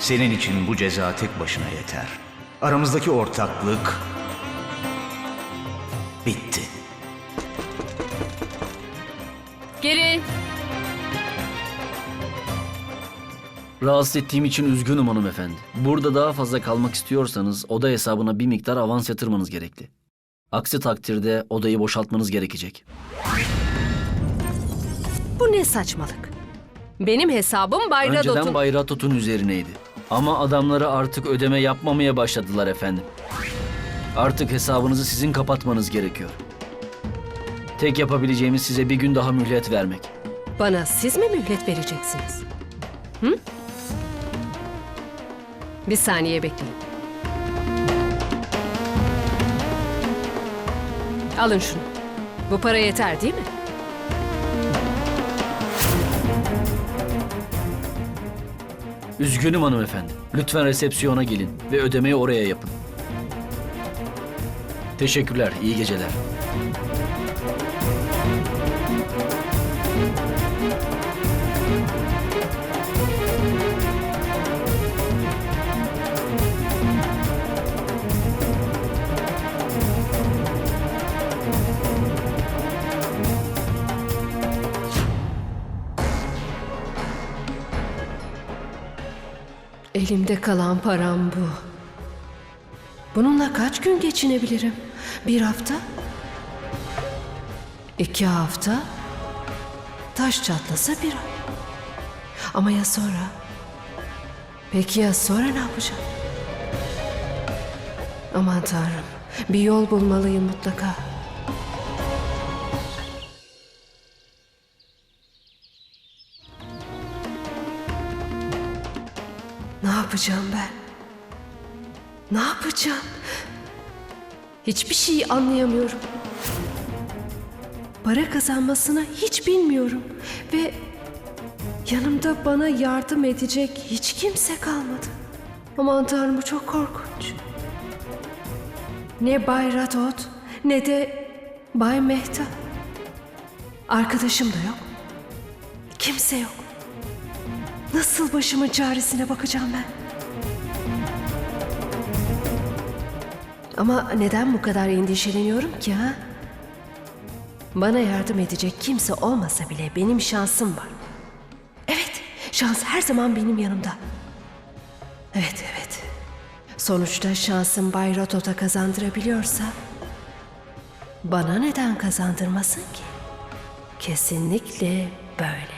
Senin için bu ceza tek başına yeter. Aramızdaki ortaklık bitti. Geri. Rahatsız ettiğim için üzgünüm hanımefendi. Burada daha fazla kalmak istiyorsanız oda hesabına bir miktar avans yatırmanız gerekli. Aksi takdirde odayı boşaltmanız gerekecek. Bu ne saçmalık? Benim hesabım Bay Önceden Radot'un. Bay Ratot'un üzerineydi. Ama adamları artık ödeme yapmamaya başladılar efendim. Artık hesabınızı sizin kapatmanız gerekiyor. Tek yapabileceğimiz size bir gün daha mühlet vermek. Bana siz mi mühlet vereceksiniz? Hı? Bir saniye bekleyin. Alın şunu. Bu para yeter değil mi? Üzgünüm hanımefendi. Lütfen resepsiyona gelin ve ödemeyi oraya yapın. Teşekkürler, iyi geceler. Elimde kalan param bu. Bununla kaç gün geçinebilirim? Bir hafta? İki hafta? Taş çatlasa bir ay. Ama ya sonra? Peki ya sonra ne yapacağım? Aman tanrım, bir yol bulmalıyım mutlaka. Ne yapacağım ben? Ne yapacağım? Hiçbir şeyi anlayamıyorum. Para kazanmasını hiç bilmiyorum ve yanımda bana yardım edecek hiç kimse kalmadı. Aman tanrım bu çok korkunç. Ne Bay Radot ne de Bay Mehta. Arkadaşım da yok. Kimse yok. Nasıl başımın çaresine bakacağım ben? Ama neden bu kadar endişeleniyorum ki ha? Bana yardım edecek kimse olmasa bile benim şansım var. Evet, şans her zaman benim yanımda. Evet, evet. Sonuçta şansım Bay Rotot'a kazandırabiliyorsa... ...bana neden kazandırmasın ki? Kesinlikle böyle.